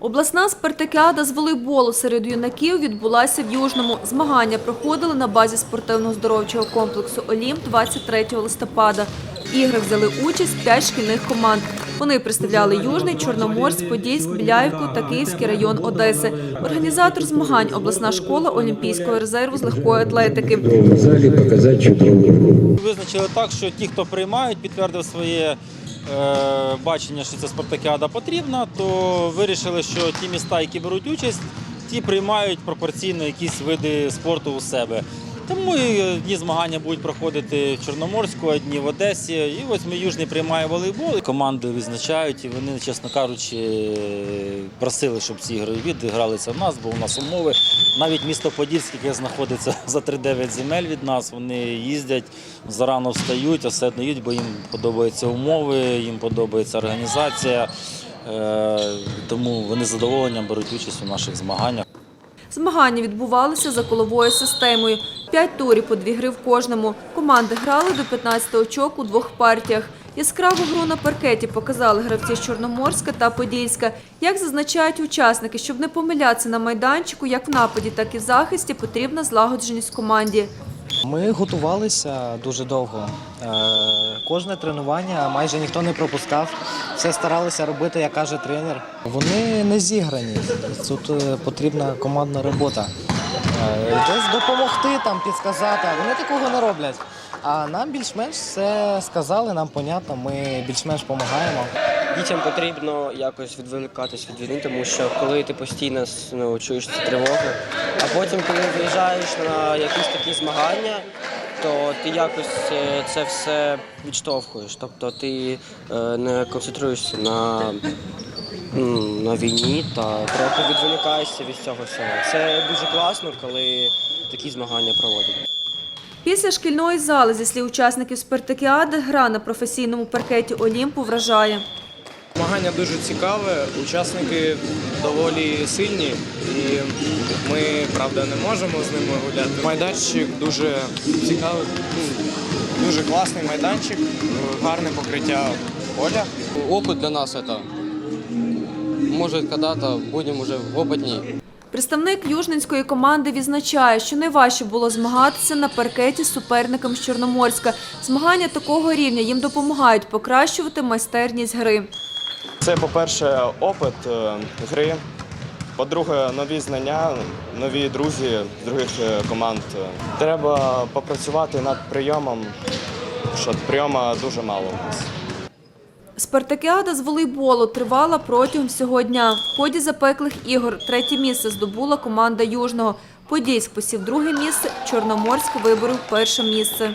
Обласна спартакіада з волейболу серед юнаків відбулася в Южному. Змагання проходили на базі спортивно-здоровчого комплексу «Олімп» 23 листопада. В іграх взяли участь п'ять шкільних команд. Вони представляли Южний, Чорноморськ, Подільськ, Біляївку та Київський район Одеси. Організатор змагань – обласна школа Олімпійського резерву з легкої атлетики. в залі показати чудову. Визначили так, що ті, хто приймають, підтвердив своє бачення, що ця спартакіада потрібна, то вирішили, що ті міста, які беруть участь, ті приймають пропорційно якісь види спорту у себе. Тому і одні змагання будуть проходити в Чорноморську, одні в Одесі. І ось ми Южний приймає волейбол. Команди відзначають, і вони, чесно кажучи, просили, щоб ці ігри відігралися в нас, бо у нас умови. Навіть місто Подільськ, яке знаходиться за 3-9 земель від нас, вони їздять, зарано встають, все бо їм подобаються умови, їм подобається організація. Е, Тому вони з задоволенням беруть участь у наших змаганнях. Змагання відбувалися за коловою системою. П'ять турів по дві гри в кожному. Команди грали до 15 очок у двох партіях. Яскраву гру на паркеті показали гравці з Чорноморська та Подільська. Як зазначають учасники, щоб не помилятися на майданчику, як в нападі, так і в захисті, потрібна злагодженість команді. Ми готувалися дуже довго. Е, Кожне тренування майже ніхто не пропускав. Все старалися робити, як каже тренер. Вони не зіграні. Тут е, потрібна командна робота. Е, Десь допомогти, там, підсказати. Вони такого не роблять. А нам більш-менш все сказали, нам понятно, ми більш-менш допомагаємо. Дітям потрібно якось відволікатись від війни, тому що коли ти постійно ну, чуєш ці тривоги, а потім, коли виїжджаєш на якісь такі змагання, то ти якось е, це все відштовхуєш. Тобто ти е, не концентруєшся на, на війні та трохи відволікаєшся від цього всього. Це дуже класно, коли такі змагання проводять. Після шкільної зали, зі слів учасників спартакіади, гра на професійному паркеті Олімпу вражає. Змагання дуже цікаве, учасники доволі сильні, і ми, правда, не можемо з ними гуляти. Майданчик дуже цікавий, ну, дуже класний майданчик, гарне покриття поля. Опыт для нас это. Может, когда-то будем уже опытнее. Представник южненської команди відзначає, що найважче було змагатися на паркеті з суперником з Чорноморська. Змагання такого рівня їм допомагають покращувати майстерність гри. Це, по-перше, опит е, гри. По-друге, нові знання, нові друзі з других е, команд. Треба попрацювати над прийомом, що прийома дуже мало у нас. Спартакіада з волейболу тривала протягом всього дня. В ході запеклих ігор третє місце здобула команда Южного. Подільськ посів друге місце, Чорноморськ виборов перше місце.